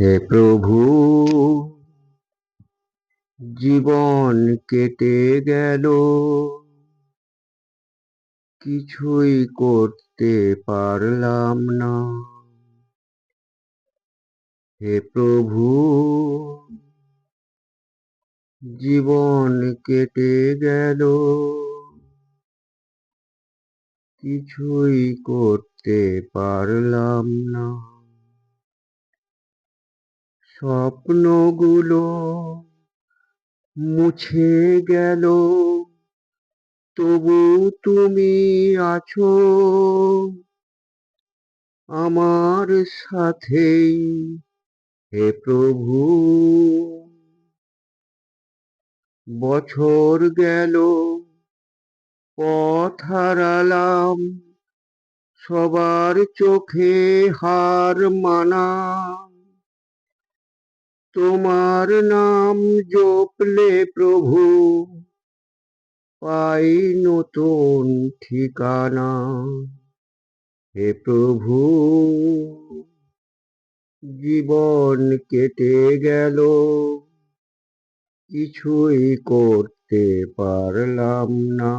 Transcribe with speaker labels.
Speaker 1: হে প্রভু, জীবন কেটে গেল। কিছুই করতে পারলাম না। হে প্রভু, জীবন কেটে গেল। কিছুই করতে পারলাম না। স্বপ্নগুলো মুছে গেল। তবু তুমি আছো আমার সাথেই, হে প্রভু। বছর গেল, পথ হারালাম, সবার চোখে হার মানা। তোমার নাম জপলে প্রভু, পাই নতুন ঠিকানা। হে প্রভু, জীবন কেটে গেল, কিছুই করতে পারলাম না।